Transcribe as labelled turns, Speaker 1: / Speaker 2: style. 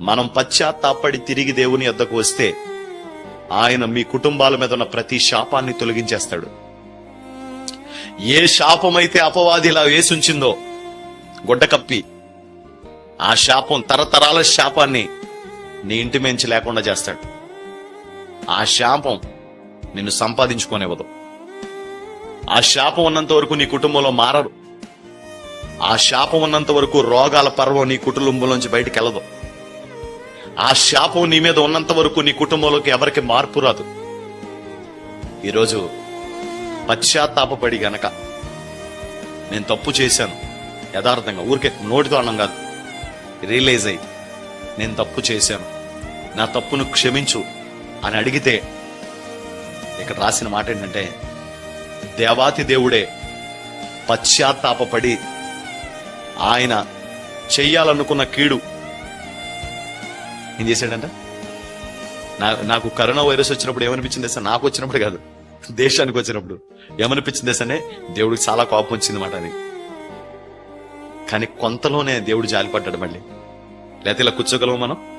Speaker 1: మనం పశ్చాత్తాపడి తిరిగి దేవుని యొద్దకు వస్తే ఆయన మీ కుటుంబాల మీద ఉన్న ప్రతి శాపాన్ని తొలగించేస్తాడు. ఏ శాపమైతే అపవాది ఇలా వేసుంచిందో గుడ్డ కప్పి ఆ శాపం తరతరాల శాపాన్ని నీ ఇంటి మించి లేకుండా చేస్తాడు. ఆ శాపం నిన్ను సంపాదించుకోనివ్వదు. ఆ శాపం ఉన్నంత వరకు నీ కుటుంబంలో మారరు. ఆ శాపం ఉన్నంత వరకు రోగాల పర్వం నీ కుటుంబంలోంచి బయటికి వెళ్ళదు ఆ శాపం నీ మీద ఉన్నంత వరకు నీ కుటుంబంలోకి ఎవరికి మార్పు రాదు. ఈరోజు పశ్చాత్తాపడి గనక నేను తప్పు చేశాను. యథార్థంగా ఊరికే నోటితో అన్నం కాదు. రియలైజ్ అయ్యి నేను తప్పు చేశాను. నా తప్పును క్షమించు అని అడిగితే ఇక్కడ రాసిన మాట ఏంటంటే దేవాతి దేవుడే పశ్చాత్తాపడి ఆయన చెయ్యాలనుకున్న కీడు ఏం చేశాడంట? నాకు కరోనా వైరస్ వచ్చినప్పుడు ఏమనిపించింది సార్ నాకు వచ్చినప్పుడు కాదు. దేశానికి వచ్చినప్పుడు. ఏమనిపించింది సనే దేవుడికి చాలా కోపం వచ్చింది మాట అది. కానీ కొంతలోనే దేవుడు జాలిపడ్డాడు మళ్ళీ. లేకపోతే ఇలా కూర్చోగలము మనం?